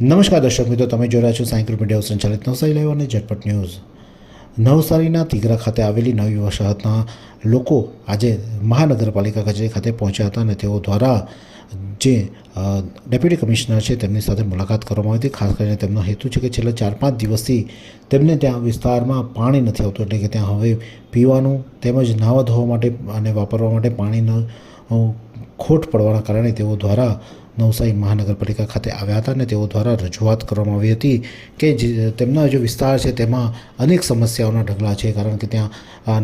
નમસ્કાર દર્શક મિત્રો, તમે જોઈ રહ્યા છો સાયકલ મીડિયા સંચાલિત નવસારી લાઈવ અને ઝટપટ ન્યૂઝ. નવસારીના તિગરા ખાતે આવેલી નવી વસાહતના લોકો આજે મહાનગરપાલિકા કચેરી ખાતે પહોંચ્યા હતા અને તેઓ દ્વારા જે ડેપ્યુટી કમિશનર છે તેમની સાથે મુલાકાત કરવામાં આવી હતી. ખાસ કરીને તેમનો હેતુ છે કે છેલ્લા ચાર પાંચ દિવસથી તેમને ત્યાં વિસ્તારમાં પાણી નથી આવતું, એટલે કે ત્યાં હવે પીવાનું તેમજ નાહવા ધોવા માટે અને વાપરવા માટે પાણીનો ખોટ પડવાના કારણે તેઓ દ્વારા નવસારી મહાનગરપાલિકા ખાતે આવ્યા હતા અને તેઓ દ્વારા રજૂઆત કરવામાં આવી હતી કે જે તેમના જે વિસ્તાર છે તેમાં અનેક સમસ્યાઓના ઢગલા છે, કારણ કે ત્યાં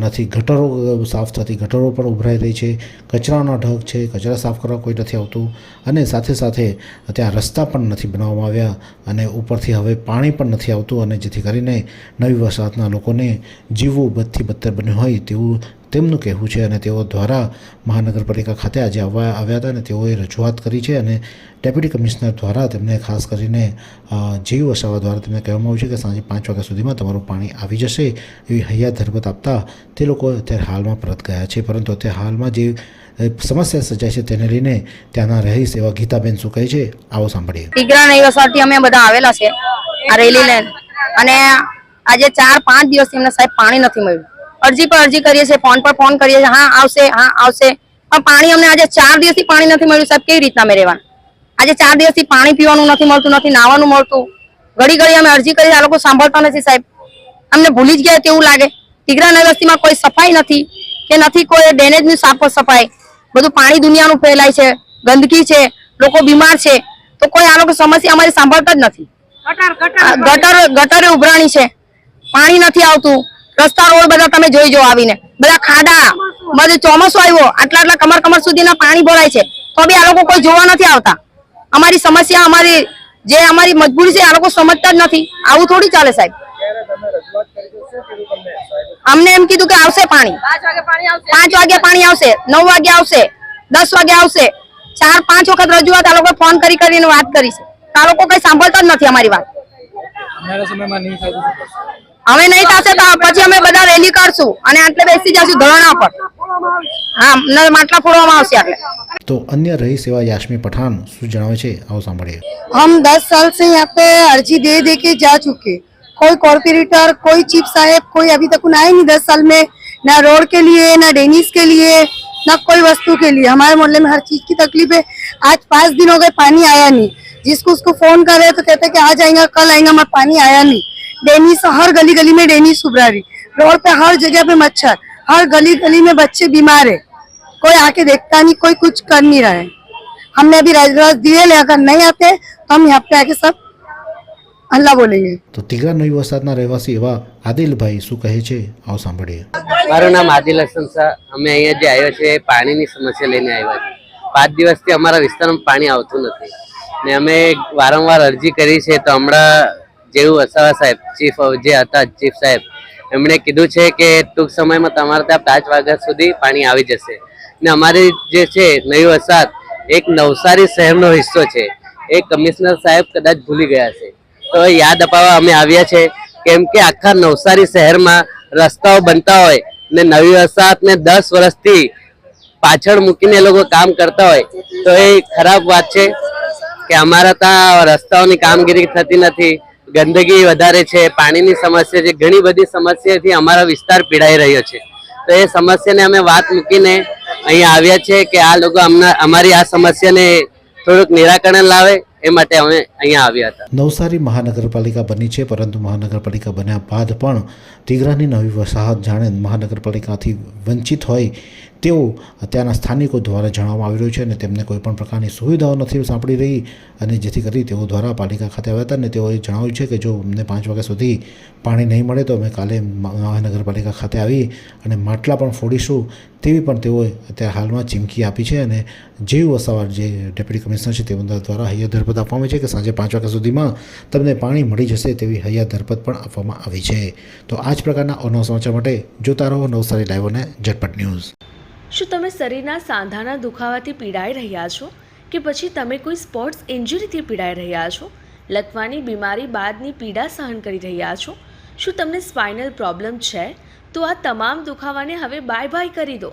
નથી, ગટરો સાફ થતી ગટરો પણ ઉભરાઈ રહી છે, કચરાના ઢગ છે, કચરા સાફ કરવા કોઈ નથી આવતું અને સાથે સાથે ત્યાં રસ્તા પણ નથી બનાવવામાં આવ્યા અને ઉપરથી હવે પાણી પણ નથી આવતું અને જેથી કરીને નવી વસાહતના લોકોને જીવવું બદથી બદતર બન્યું હોય તેવું તેમનું કહેવું છે અને તેઓ દ્વારા મહાનગરપાલિકા ખાતે આજે આવવા આવ્યા હતા અને તેઓએ રજૂઆત કરી છે અને ડેપ્યુટી કમિશનર દ્વારા તેમને ખાસ કરીને જીવ વસાવા દ્વારા તેમને કહેવામાં આવ્યું છે કે સાંજે પાંચ વાગ્યા સુધીમાં તમારું પાણી આવી જશે એવી હૈયા ધરબત આપતા તે લોકો અત્યારે હાલમાં પરત ગયા છે. પરંતુ અત્યારે હાલમાં જે સમસ્યા સર્જાય છે તેને લઈને ત્યાંના રહીશ એવા ગીતાબેન શું કહે છે, આવો સાંભળીએ. ટીગરા નૈવસાથી અમે બધા આવેલા છે આ રેલી લેન અને આજે ચાર પાંચ દિવસથી એમને સાહેબ પાણી નથી મળ્યું. અરજી પર અરજી કરીએ છીએ, ફોન પર ફોન કરીએ છીએ, હા, આવશે હા, આવશે. પણ પાણી અમને આજે ચાર દિવસથી પાણી નથી મળ્યું સાહેબ, કેવી રીતના અમે રહેવાના? આજે ચાર દિવસથી પાણી પીવાનું નથી મળતું નથી નાવાનું મળતું. ઘડી ઘડી અમે અરજી કરી આ લોકો સાંભળતા નથી સાહેબ. અમને ભૂલી જ ગયા તેવું લાગે. ટીગરા નૈવસ્તીમાં કોઈ સફાઈ નથી કે નથી કોઈ ડ્રેનેજની સાફ સફાઈ. બધું પાણી દુનિયાનું ફેલાય છે ગંદકી છે લોકો બીમાર છે. તો કોઈ આ લોકો સમસ્યા અમારી સાંભળતા જ નથી. ગટર ગટરે ઉભરાણી છે. પાણી નથી આવતું. રસ્તા રોડ બધા તમે જોઈ જો આવીને. બધા ખાડા. બધું ચોમાસું આવ્યો. આટલા આટલા કમર કમર સુધીના પાણી ભરાય છે. તો બી આ લોકો કોઈ જોવા નથી આવતા. અમારી સમસ્યા અમારી જે અમારી મજબૂરી છે આ લોકો સમજતા જ નથી. આવું થોડી ચાલે સાહેબ. અમને એમ કીધું કે આવશે પાણી. પાંચ વાગે પાણી આવશે. નવ વાગે આવશે દસ વાગે આવશે. ચાર પાંચ વખત રજૂઆત આ લોકો ફોન કરી કરીને વાત કરી છે. તો આ લોકો કઈ સાંભળતા જ નથી અમારી વાત? હવે નહીં થશે તો પછી અમે બધા રેલી કરશું અને આટલે બેસી જશું ધરણા પર. હા ન માટલા ફોડવામાં આવશે આટલે તો અન્ય રહીશ એવા યાશમી પઠાણ શું જણાવે છે આવો સાંભળીએ हम दस साल से यहाँ पे अर्जी दे दे के जा चुके कोई कॉर्पोरेटर कोई चीफ साहब कोई अभी तक उन्हें आए नहीं दस साल में ना रोड के लिए ना डेनिस के लिए ना कोई वस्तु के लिए हमारे मोहल्ले में हर चीज की तकलीफ है आज पाँच दिन हो गए पानी आया नहीं जिसको उसको फोन कर रहे तो कहते कि आज आएगा कल आएगा मगर पानी आया नहीं डेनिस हर गली गली में डेनिस उभरा रही रोड पे हर जगह पे मच्छर हर गली गली में बच्चे बीमार है कोई आके देखता नहीं कोई कुछ कर नहीं रहा है हमने अभी राजराज दिए ले अगर नहीं आते तो हम यहाँ पे आके सब अल्लाह बोलेंगे તો તિગરા નવી વસાહતના રહેવાસી એવા આદિલભાઈ શું કહે છે આવો સાંભળીએ મારું નામ આદિલ હસન શાહ અમે અહીંયા જે આવ્યા છે એ પાણીની સમસ્યા લઈને આવ્યા છે પાંચ દિવસથી અમારા વિસ્તારમાં પાણી આવતું નથી ને અમે વારંવાર અરજી કરી છે તો હમણાં જેવું વસાવા સાહેબ ચીફ જે હતા ચીફ સાહેબ એમણે કીધું છે કે ટૂંક સમયમાં તમારે ત્યાં પાંચ વાગ્યા સુધી પાણી આવી જશે. ને અમારી જે છે, નવી વસાહત, એક નવસારી શહેરનો હિસ્સો છે. એ કમિશનર સાહેબ કદાચ ભૂલી ગયા છે તો યાદ અપાવવા અમે આવ્યા છે કેમ કે આખા નવસારી શહેરમાં રસ્તાઓ બનતા હોય ને નવી વસાહત ને દસ વર્ષથી પાછળ મૂકીને એ લોકો કામ કરતા હોય, તો એ ખરાબ વાત છે કે અમારા ત્યાં રસ્તાઓની કામગીરી થતી નથી. ગંદકી વધારે છે, પાણીની સમસ્યા છે, ઘણી બધી સમસ્યાથી અમારો વિસ્તાર પીડાઈ રહ્યો છે. તો એ સમસ્યાને અમે વાત મૂકીને અહીંયા આવ્યા છે કે આ લોકો અમના- અમારી આ સમસ્યાને થોડુંક નિરાકરણ લાવે એ માટે અમે અહીંયા આવ્યા હતા. નવસારી મહાનગરપાલિકા બની છે, પરંતુ મહાનગરપાલિકા બન્યા બાદ પણ તિગરાની નવી વસાહત જાણે મહાનગરપાલિકાથી વંચિત હોય તેવું ત્યાંના સ્થાનિકો દ્વારા જણાવવામાં આવી રહ્યું છે અને તેમને કોઈ પણ પ્રકારની સુવિધાઓ નથી સાંપડી રહી અને જેથી કરી તેઓ દ્વારા પાલિકા ખાતે આવ્યા હતા અને તેઓએ જણાવ્યું છે કે જો અમને પાંચ વાગ્યા સુધી પાણી નહીં મળે તો અમે કાલે મહાનગરપાલિકા ખાતે આવી અને માટલા પણ ફોડીશું તેવી પણ તેઓએ અત્યારે હાલમાં ચીમકી આપી છે અને જીવ વસાવા જે ડેપ્યુટી કમિશનર છે તેઓ દ્વારા હૈયા ધરપત આપવામાં છે કે સાંજે પાંચ વાગ્યા સુધીમાં તમને પાણી મળી જશે તેવી હૈયા ધરપત પણ આપવામાં આવી છે. તો આ જ પ્રકારના અનવ સમાચાર માટે જોતા રહો નવસારી લાઈવ અને ઝટપટ ન્યૂઝ. શું તમે શરીરના સાંધાના દુખાવાથી પીડાઈ રહ્યા છો? કે પછી તમે કોઈ સ્પોર્ટ્સ ઇન્જરીથી પીડાઈ રહ્યા છો? લકવાની બીમારી બાદની પીડા સહન કરી રહ્યા છો? શું તમને સ્પાઇનલ પ્રોબ્લેમ છે? તો આ તમામ દુખાવાને હવે બાય બાય કરી દો.